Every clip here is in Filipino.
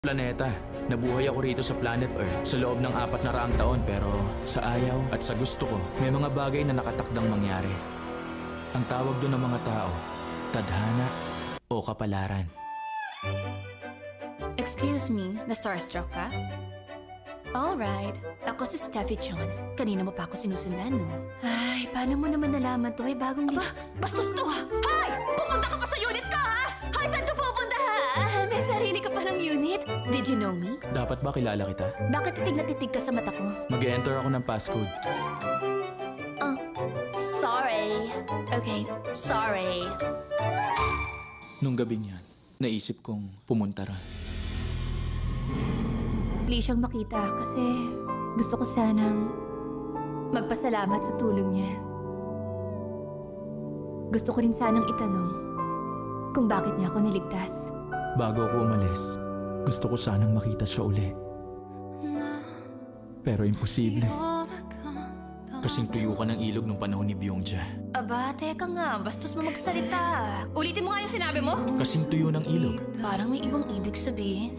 planeta. Nabuhay ako rito sa planet Earth sa loob ng apat na raang taon pero sa ayaw at sa gusto ko, may mga bagay na nakatakdang mangyari. Ang tawag doon ng mga tao, tadhana o kapalaran. Excuse me, na-starstruck ka? Alright, ako si Steffi John. Kanina mo pa ako sinusundan, no? Ay, paano mo naman nalaman to? Ay, bagong... Aba, bastos to ha! Hay! Pupunta ka pa sa unit ko ha! Unit. Did you know me? Dapat ba kilala kita? Bakit titig na titig ka sa mata ko? Mag-enter ako ng passcode. Oh, sorry. Okay, sorry. Nung gabing yan, naisip kong pumunta ron. Please siyang makita kasi gusto ko sanang magpasalamat sa tulong niya. Gusto ko rin sanang itanong kung bakit niya ako niligtas. Bago ako umalis, gusto ko sanang makita siya uli. Pero imposible. Kasing tuyo ka ng ilog nung panahon ni Byungja. Aba, teka nga, bastos mo magsalita. Ulitin mo nga yung sinabi mo. Kasing tuyo ng ilog. Parang may ibang ibig sabihin.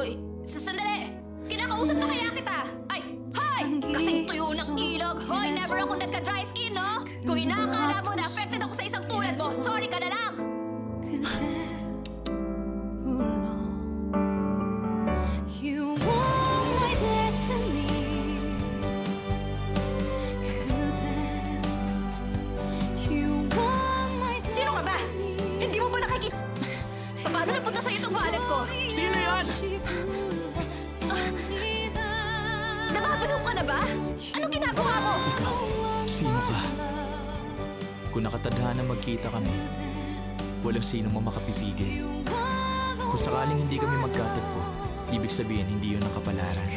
Uy, sa sandali! Kinakausap na kaya kita! Ay, hi! Kasing tuyo ng ilog! Hoy, never ako nagka-dry skin, no? Kung inaakala mo na affected ako sa isang Nababaliw ka na ba? Anong ginagawa mo? Ikaw, sino ka? Kung nakatadhana magkita kami, walang sino mo makapipigil. Kung sakaling hindi kami magkatagpo, ibig sabihin hindi yun ang kapalaran.